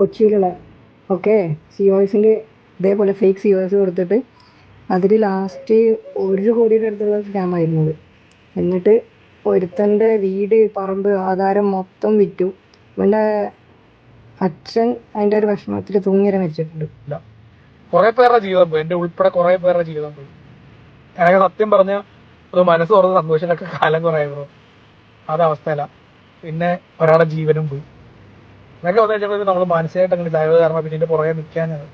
കൊച്ചിയിലുള്ള okay C O എസിൽ ഇതേപോലെ fake C O S കൊടുത്തിട്ട് അതിൽ ലാസ്റ്റ് ഒരു കോടിയുടെ അടുത്തുള്ള സ്കാമായിരുന്നു അത്. എന്നിട്ട് ഒരുത്തന്റെ വീട് പറമ്പ് ആധാരം മൊത്തം വിറ്റു. ഇവന്റെ അച്ഛൻ അതിന്റെ ഒരു വിഷമത്തിൽ തൂങ്ങിയര വെച്ചിട്ടുണ്ട് കുറെ പേരുടെ ജീവിതം പോയി എന്റെ ഉൾപ്പെടെ കുറെ പേരുടെ ജീവിതം. പോയി എനിക്ക് സത്യം പറഞ്ഞ ഒരു മനസ്സ് തുറന്ന് സന്തോഷത്തിലൊക്കെ കാലം കുറേ അതവസ്ഥയല്ല അത് അവസ്ഥയില പിന്നെ ഒരാളുടെ ജീവനും പോയി. എന്നൊക്കെ വന്നു കഴിഞ്ഞപ്പോൾ നമ്മൾ മാനസികമായിട്ട് അങ്ങനെ ഇതായത് കാരണം പിന്നെ പുറകെ നിൽക്കാനാണ്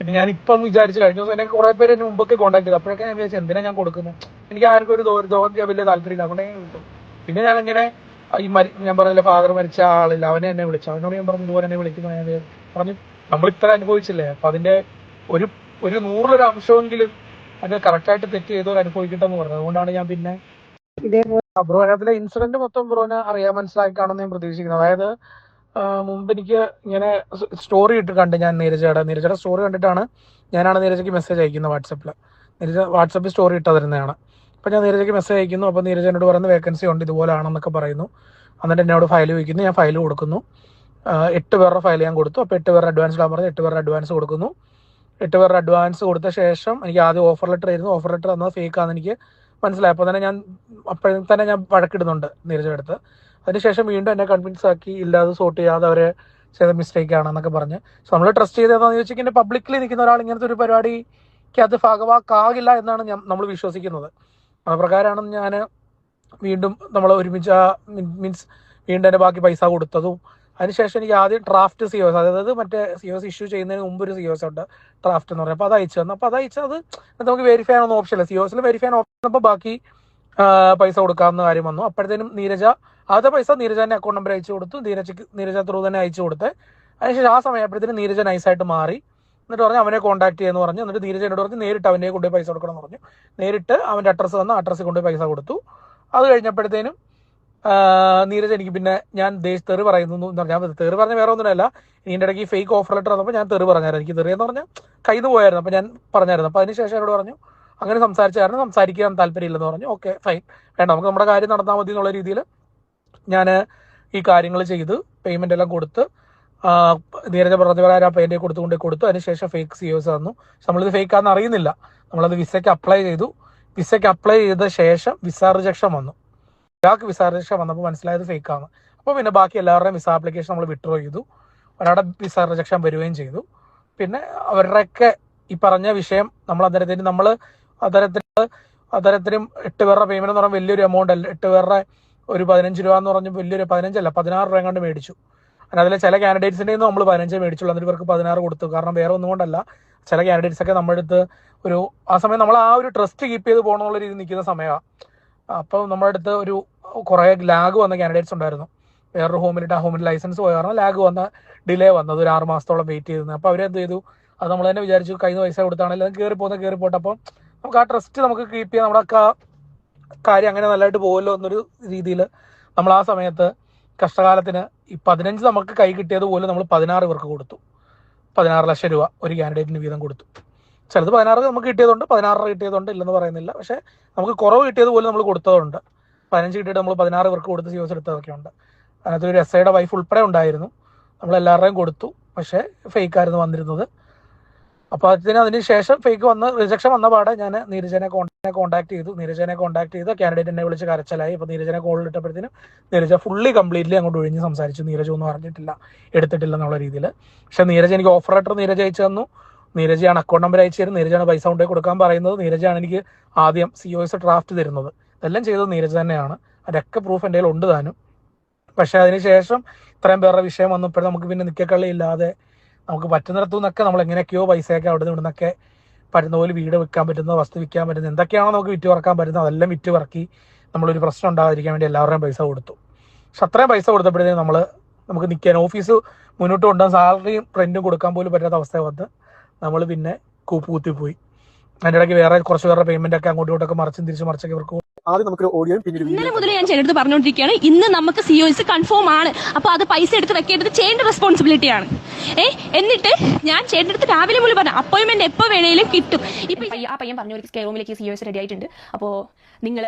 പിന്നെ ഞാൻ ഇപ്പം വിചാരിച്ചു കഴിഞ്ഞ ദിവസം എന്നെ കുറെ പേര് എന്നെ മുമ്പൊക്കെ കോൺടാക്ട് ചെയ്തു. അപ്പോഴൊക്കെ ഞാൻ വിചാരിച്ചു എന്തിനാ ഞാൻ കൊടുക്കുന്നത് എനിക്ക് ആർക്കും ഒരു ദോ- ദ്രോഹം ചെയ്യാൻ വലിയ താല്പര്യമില്ല. അതുകൊണ്ട് ഞാൻ വിട്ടു. പിന്നെ ഞാൻ ഇങ്ങനെ ഈ മരി ഞാൻ പറഞ്ഞില്ല ഫാദർ മരിച്ച ആളില്ല. അവനെ എന്നെ വിളിച്ചു. അവനോട് ഞാൻ പറഞ്ഞു ഇതുപോലെ എന്നെ വിളിക്കുന്നു. ഞാൻ പറഞ്ഞു നമ്മൾ ഇത്ര അനുഭവിച്ചില്ലേ? അപ്പൊ അതിന്റെ ഒരു ഒരു നൂറിലൊരു അംശമെങ്കിലും അത് കറക്റ്റായിട്ട് തെറ്റ് ചെയ്തോ അനുഭവിക്കട്ടെന്ന് പറഞ്ഞത് അതുകൊണ്ടാണ് ഞാൻ പിന്നെ ഇതേപോലെ ബ്രോ അതിലെ ഇൻസിഡന്റ് മൊത്തം ബ്രോനെ അറിയാൻ മനസ്സിലാക്കാണെന്ന് ഞാൻ പ്രതീക്ഷിക്കുന്നത് അതായത് മുമ്പ് എനിക്ക് ഇങ്ങനെ സ്റ്റോറി ഇട്ട് കണ്ട് ഞാൻ നീരജയുടെ. നീരജയുടെ സ്റ്റോറി കണ്ടിട്ടാണ് ഞാനാണ് നീരജയ്ക്ക് മെസ്സേജ് അയക്കുന്നത് വാട്സപ്പിൽ നീരജ വാട്സപ്പിൽ സ്റ്റോറി ഇട്ടതിരുന്നതാണ് അപ്പോൾ ഞാൻ നീരജയ്ക്ക് മെസ്സേജ് അയക്കുന്നു. അപ്പോൾ നീരജ എന്നോട് പറയുന്ന വേക്കൻസി ഉണ്ട് ഇതുപോലെ ആണെന്നൊക്കെ പറയുന്നു. എന്നിട്ട് എന്നോട് ഫയൽ വയ്ക്കുന്നു ഞാൻ ഫയൽ കൊടുക്കുന്നു. എട്ട് പേരുടെ ഫയൽ ഞാൻ കൊടുത്തു. അപ്പോൾ എട്ട് പേരുടെ അഡ്വാൻസ് ഇടാൻ പറഞ്ഞു എട്ട് പേരുടെ അഡ്വാൻസ് കൊടുക്കുന്നു. എട്ട് പേരുടെ അഡ്വാൻസ് കൊടുത്ത ശേഷം എനിക്ക് ആദ്യം ഓഫർ ലെറ്റർ ആയിരുന്നു. ഓഫർ ലെറ്റർ തന്നത് ഫേക്ക് ആണെന്ന് എനിക്ക് മനസ്സിലായി. അപ്പോൾ തന്നെ ഞാൻ അപ്പോഴും തന്നെ ഞാൻ വഴക്കിടുന്നുണ്ട് നീരജയുടെ അടുത്ത്. അതിനുശേഷം വീണ്ടും എന്നെ കൺവിൻസ് ആക്കി ഇല്ലാതെ സോർട്ട് ചെയ്യാതെ അവരെ ചെയ്ത മിസ്റ്റേക്ക് ആണെന്നൊക്കെ പറഞ്ഞ്. സോ നമ്മൾ ട്രസ്റ്റ് ചെയ്തതെന്ന് ചോദിച്ചാൽ പബ്ലിക്കലി നിൽക്കുന്ന ഒരാൾ ഇങ്ങനത്തെ ഒരു പരിപാടിക്ക് അത് ഭാഗവാക്കാകില്ല എന്നാണ് ഞാൻ നമ്മൾ വിശ്വസിക്കുന്നത്. ആ പ്രകാരമാണ് ഞാൻ വീണ്ടും നമ്മൾ ഒരുമിച്ച് മീൻസ് വീണ്ടും എന്റെ ബാക്കി പൈസ കൊടുത്തതും. അതിനുശേഷം എനിക്ക് ആദ്യം ഡ്രാഫ്റ്റ് സി ഒസ് അതായത് മറ്റേ സി ഒസ് ഇഷ്യൂ ചെയ്യുന്നതിന് മുമ്പ് ഒരു സി ഒസ് ഉണ്ട്. ഡ്രാഫ്റ്റ് എന്ന് പറഞ്ഞാൽ അപ്പോൾ അത് അയച്ചു തന്നു. അപ്പോൾ അത് അയച്ചത് നമുക്ക് വെരിഫൈ ചെയ്യാനൊന്നും ഓപ്ഷൻ ഇല്ല. സി ഒസിൽ വെരിഫൈ ചെയ്യാൻ ഓപ്ഷൻ അപ്പോൾ ബാക്കി പൈസ കൊടുക്കാവുന്ന കാര്യം വന്നു. അപ്പോഴത്തേനും നീരജ ആദ്യത്തെ പൈസ നീരജാന്റെ അക്കൗണ്ട് നമ്പർ അയച്ചു കൊടുത്തു. നീരജക്ക് നീരജ ത്രൂ തന്നെ അയച്ചു കൊടുത്ത്. അതിനുശേഷം ആ സമയപ്പോഴത്തേനും നീരജ നൈസായിട്ട് മാറി. എന്നിട്ട് പറഞ്ഞു അവനെ കോൺടാക്ട് ചെയ്യുമെന്ന് പറഞ്ഞു. എന്നിട്ട് നീരജ എന്നോട് പറഞ്ഞു നേരിട്ട് അവനെ കൊണ്ടുപോയി പൈസ കൊടുക്കണം എന്ന് പറഞ്ഞു. നേരിട്ട് അവന്റെ അഡ്രസ്സ് വന്ന് അഡ്രസ്സിൽ കൊണ്ടുപോയി പൈസ കൊടുത്തു. അത് കഴിഞ്ഞപ്പോഴത്തേനും നീരജ എനിക്ക് പിന്നെ ഞാൻ ദേശ് തെറി പറയുന്നു എന്ന് ഞാൻ തെറി പറഞ്ഞ വേറെ ഒന്നുമല്ല. ഇതിന്റെ ഇടയ്ക്ക് ഫേക്ക് ഓഫർ ലെറ്റർ വന്നപ്പോൾ ഞാൻ തെറി പറഞ്ഞായിരുന്നു. എനിക്ക് തെറി എന്ന് പറഞ്ഞാൽ കയ്യിൽ പോയായിരുന്നു. അപ്പോൾ ഞാൻ പറഞ്ഞായിരുന്നു. അപ്പോൾ അതിനുശേഷം എന്നോട് പറഞ്ഞു അങ്ങനെ സംസാരിച്ചായിരുന്നു. സംസാരിക്കാൻ താല്പര്യമില്ലെന്ന് പറഞ്ഞു. ഓക്കെ ഫൈൻ വേണ്ട. നമുക്ക് നമ്മുടെ കാര്യം നടന്നാൽ മതി എന്നുള്ള രീതിയിൽ ഞാൻ ഈ കാര്യങ്ങൾ ചെയ്ത് പേയ്മെന്റ് എല്ലാം കൊടുത്ത് നേരത്തെ പറഞ്ഞ പോലെ ആ പേന്റെ കൊടുത്തുകൊണ്ട് കൊടുത്തു. അതിനുശേഷം ഫേക്ക് സി ഒസ് തന്നു. പക്ഷെ നമ്മളിത് ഫേക്ക് ആണെന്ന് അറിയുന്നില്ല. നമ്മളത് വിസയ്ക്ക് അപ്ലൈ ചെയ്തു. വിസയ്ക്ക് അപ്ലൈ ചെയ്ത ശേഷം വിസ റിജക്ഷൻ വന്നു. ഒരാൾക്ക് വിസ റിജക്ഷൻ വന്നപ്പോൾ മനസ്സിലായത് ഫേക്ക് ആണ്. അപ്പോൾ പിന്നെ ബാക്കി എല്ലാവരുടെയും വിസ ആപ്ലിക്കേഷൻ നമ്മൾ വിഡ്രോ ചെയ്തു. ഒരാളുടെ വിസ റിജക്ഷൻ വരികയും ചെയ്തു. പിന്നെ അവരുടെയൊക്കെ ഈ പറഞ്ഞ വിഷയം നമ്മൾ അത്തരത്തിന് നമ്മൾ അത്തരത്തിൽ അത്തരത്തിലും എട്ട് പേരുടെ പേയ്മെന്റ് എന്ന് പറഞ്ഞാൽ വലിയൊരു എമൗണ്ട് അല്ല. എട്ട് പേരുടെ ഒരു പതിനഞ്ച് രൂപ എന്ന് പറഞ്ഞ് വലിയൊരു പതിനഞ്ചല്ല പതിനാറ് രൂപ കണ്ട് മേടിച്ചു. അതിലെ ചില കാൻഡിഡേറ്റ്സിന്റെ നമ്മൾ പതിനഞ്ച് മേടിച്ചുള്ളൂ. എന്നിട്ട് ഇവർക്ക് പതിനാറ് കൊടുത്തു. കാരണം വേറെ ഒന്നും കൊണ്ടല്ല. ചില കാൻഡിഡേറ്റ്സ് ഒക്കെ നമ്മുടെ അടുത്ത് ഒരു ആ സമയം നമ്മൾ ആ ഒരു ട്രസ്റ്റ് കീപ്പ് ചെയ്ത് പോകണം എന്നുള്ള രീതിയിൽ നിൽക്കുന്ന സമയമാണ് അപ്പോൾ നമ്മുടെ അടുത്ത് ഒരു കുറേ ലാഗ് വന്ന കാൻഡിഡേറ്റ്സ് ഉണ്ടായിരുന്നു. വേറൊരു ഹോമിലിട്ട് ആ ഹോമിൽ ലൈസൻസ് പോയ കാരണം ലാഗ് വന്ന ഡിലേ വന്നത് ഒരു ആറ് മാസത്തോളം വെയിറ്റ് ചെയ്തത് അപ്പോൾ അവരെന്ത് ചെയ്തു? അത് നമ്മൾ തന്നെ വിചാരിച്ചു കയ്യിൽ നിന്ന് പൈസ കൊടുത്താണെങ്കിൽ അത് കയറി പോകുന്ന കയറി പോട്ടെ അപ്പം നമുക്ക് ആ ട്രസ്റ്റ് നമുക്ക് കീപ്പ് ചെയ്യാൻ നമ്മുടെ കാര്യം അങ്ങനെ നല്ലതായിട്ട് പോകുമല്ലോ എന്നൊരു രീതിയിൽ നമ്മൾ ആ സമയത്ത് കഷ്ടകാലത്തിന് ഈ പതിനഞ്ച് നമുക്ക് കൈ കിട്ടിയത് പോലും നമ്മൾ പതിനാറ് പേർക്ക് കൊടുത്തു. പതിനാറ് ലക്ഷം രൂപ ഒരു കാൻഡിഡേറ്റിന് വീതം കൊടുത്തു. ചിലത് പതിനാറ് നമുക്ക് കിട്ടിയതുണ്ട് പതിനാറ് കിട്ടിയതുണ്ട് ഇല്ലെന്ന് പറയുന്നില്ല. പക്ഷേ നമുക്ക് കുറവ് കിട്ടിയത് പോലും നമ്മൾ കൊടുത്തതുണ്ട്. പതിനഞ്ച് കിട്ടിയിട്ട് നമ്മൾ പതിനാറ് പേർക്ക് കൊടുത്ത് സി എടുത്തതൊക്കെ ഉണ്ട്. അതിനകത്ത് ഒരു എസ് ഐയുടെ വൈഫ് ഉൾപ്പെടെ ഉണ്ടായിരുന്നു. നമ്മൾ എല്ലാവരുടെയും കൊടുത്തു. പക്ഷേ ഫേക്ക് ആയിരുന്നു വന്നിരുന്നത്. അപ്പോൾ അതിന് അതിന് ശേഷം ഫേക്ക് വന്ന് റിജക്ഷൻ വന്ന പാടെ ഞാൻ നീരജനെ കോണ്ടാക്ട് ചെയ്തു. നീരജനെ കോണ്ടാക്ട് ചെയ്ത് കാൻഡിഡേറ്റിനെ വിളിച്ച് കരച്ചലായി. അപ്പൊ നീരജനെ കോൾ ഇട്ടപ്പോഴത്തേനും നീരജ ഫുള്ളി കംപ്ലീറ്റ്ലി അങ്ങോട്ട് ഒഴിഞ്ഞ് സംസാരിച്ചു. നീരജ് ഒന്നും അറിഞ്ഞിട്ടില്ല എടുത്തിട്ടില്ല എന്നുള്ള രീതിയിൽ പക്ഷെ നീരജ് എനിക്ക് ഓഫർ ലെറ്റർ നീരജ് അയച്ചു തന്നു. നീരജയാണ് അക്കൗണ്ട് നമ്പർ അയച്ചു തരും. നീരജാണ് പൈസ കൊണ്ടുപോയി കൊടുക്കാൻ പറയുന്നത്. നീരജാണ് എനിക്ക് ആദ്യം സി ഒ എസ് ഡ്രാഫ്റ്റ് തരുന്നത്. ഇതെല്ലാം ചെയ്തത് നീരജ തന്നെയാണ്. അതൊക്കെ പ്രൂഫ് എന്റെ കയ്യിൽ ഉണ്ട് താനും. പക്ഷെ അതിനുശേഷം ഇത്രയും പേരുടെ വിഷയം വന്നപ്പോഴും നമുക്ക് പിന്നെ നിക്കക്കള്ളി ഇല്ലാതെ നമുക്ക് പറ്റുന്നിടത്തു നിന്നൊക്കെ നമ്മൾ എങ്ങനെയൊക്കെയോ പൈസയൊക്കെ അവിടെ നിന്ന് ഇവിടുന്നൊക്കെ പറ്റുന്ന പോലെ വീട് വെക്കാൻ പറ്റുന്ന വസ്തു വിൽക്കാൻ പറ്റുന്ന എന്തൊക്കെയാണോ നമുക്ക് വിറ്റ് പറക്കാൻ പറ്റുന്നത് അതെല്ലാം വിറ്റ് പറക്കി നമ്മളൊരു പ്രശ്നം ഉണ്ടാകാതിരിക്കാൻ വേണ്ടി എല്ലാവരുടെയും പൈസ കൊടുത്തു. പക്ഷെ അത്രയും പൈസ കൊടുത്തപ്പോഴത്തേക്കും നമ്മൾ നമുക്ക് നിൽക്കാൻ ഓഫീസ് മുന്നോട്ട് കൊണ്ടുപോകാൻ സാലറിയും റെന്റും കൊടുക്കാൻ പോലും പറ്റാത്ത അവസ്ഥ വന്ന് നമ്മൾ പിന്നെ കൂപ്പ് കുത്തിപ്പോയി അതിന്റെ ഇടയ്ക്ക് വേറെ കുറച്ച് പേരുടെ പേയ്മെന്റ് ഒക്കെ അങ്ങോട്ടും ഇങ്ങോട്ടൊക്കെ മറിച്ചും തിരിച്ച് മറിച്ചൊക്കെ ഇവർക്ക് ആദ്യം നമുക്ക് ഓഡിയോയും പിന്നീട് ഇന്നലെ മുതൽ ഞാൻ ചേട്ടടുത്ത് പറഞ്ഞുകൊണ്ടിരിക്കുകയാണ് ഇന്ന് നമുക്ക് സിഒസ് കൺഫേം ആണ്. അപ്പൊ അത് പൈസ എടുത്ത് വെക്കേണ്ടത് ചെയ്യേണ്ട റെസ്പോൺസിബിലിറ്റി ആണ്. ഏ എന്നിട്ട് ഞാൻ ചേട്ടന്റെ അടുത്ത് രാവിലെ മുതൽ പറഞ്ഞു അപ്പോയിൻമെന്റ് എപ്പോ വേണേലും കിട്ടും. ഇപ്പൊ ആ പയ്യൻ പറഞ്ഞു ഒരു കെ റൂമിലേക്ക് സി എസ് റെഡി ആയിട്ടുണ്ട്. അപ്പോൾ നിങ്ങൾ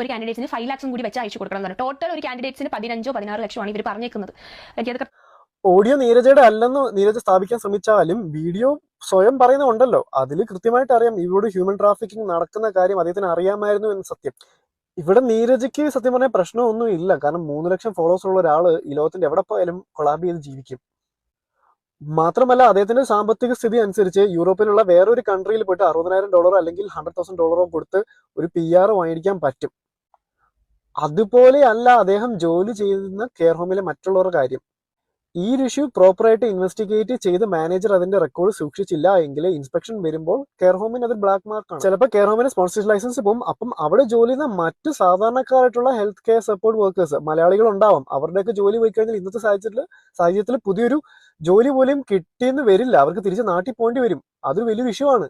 ഒരു കാൻഡിഡേറ്റ്സിന് ഫൈവ് ലാക്സും കൂടി വെച്ച് അയച്ചു കൊടുക്കണം എന്ന് ടോട്ടൽ ഒരു കാൻഡിഡേറ്റ്സിന് പതിനഞ്ചോ പതിനാറ് ലക്ഷമാണ് ഇവർ പറഞ്ഞേക്കുന്നത്. എനിക്കതൊക്കെ ഓഡിയോ നീരജയുടെ അല്ലെന്ന് നീരജ സ്ഥാപിക്കാൻ ശ്രമിച്ചാലും വീഡിയോ സ്വയം പറയുന്നുണ്ടല്ലോ. അതിൽ കൃത്യമായിട്ട് അറിയാം. ഇവിടെ ഹ്യൂമൻ ട്രാഫിക്കിംഗ് നടക്കുന്ന കാര്യം അദ്ദേഹത്തിന് അറിയാമായിരുന്നു എന്ന് സത്യം. ഇവിടെ നീരജയ്ക്ക് സത്യം പറഞ്ഞാൽ പ്രശ്നമൊന്നും ഇല്ല. കാരണം മൂന്ന് ലക്ഷം ഫോളോവേഴ്സ് ഉള്ള ഒരാൾ ഈ ലോകത്തിന്റെ എവിടെ പോയാലും കൊളാബ് ചെയ്ത് ജീവിക്കും. മാത്രമല്ല അദ്ദേഹത്തിന്റെ സാമ്പത്തിക സ്ഥിതി അനുസരിച്ച് യൂറോപ്പിലുള്ള വേറൊരു കൺട്രിയിൽ പോയിട്ട് അറുപതിനായിരം ഡോളറോ അല്ലെങ്കിൽ ഹൺഡ്രഡ് തൗസൻഡ് ഡോളറോ കൊടുത്ത് ഒരു പി ആർ വാങ്ങിക്കാൻ പറ്റും. അതുപോലെയല്ല അദ്ദേഹം ജോലി ചെയ്യുന്ന കെയർ ഹോമിലെ മറ്റുള്ളവരുടെ കാര്യം. ഈ ഇഷ്യൂ പ്രോപ്പറായിട്ട് ഇൻവെസ്റ്റിഗേറ്റ് ചെയ്ത് മാനേജർ അതിന്റെ റെക്കോർഡ് സൂക്ഷിച്ചില്ല എങ്കിൽ ഇൻസ്പെക്ഷൻ വരുമ്പോൾ കെയർ ഹോമിന് അത് ബ്ലാക്ക് ആണ്. ചിലപ്പോൾ കെയർ ഹോമിന് സ്പോൺസേഴ്സ് ലൈസൻസ് പോകും. അപ്പം അവിടെ ജോലി ചെയ്യുന്ന മറ്റ് സാധാരണക്കാരായിട്ടുള്ള ഹെൽത്ത് കെയർ സപ്പോർട്ട് വർക്കേഴ്സ് മലയാളികൾ ഉണ്ടാവും. അവരുടെയൊക്കെ ജോലി പോയി കഴിഞ്ഞാൽ ഇന്നത്തെ സാഹചര്യത്തിൽ സാഹചര്യത്തിൽ പുതിയൊരു ജോലി പോലും കിട്ടിയെന്ന് വരില്ല. അവർക്ക് തിരിച്ച് നാട്ടിൽ പോകേണ്ടി വരും. അതൊരു വലിയൊരു ഇഷ്യൂ ആണ്.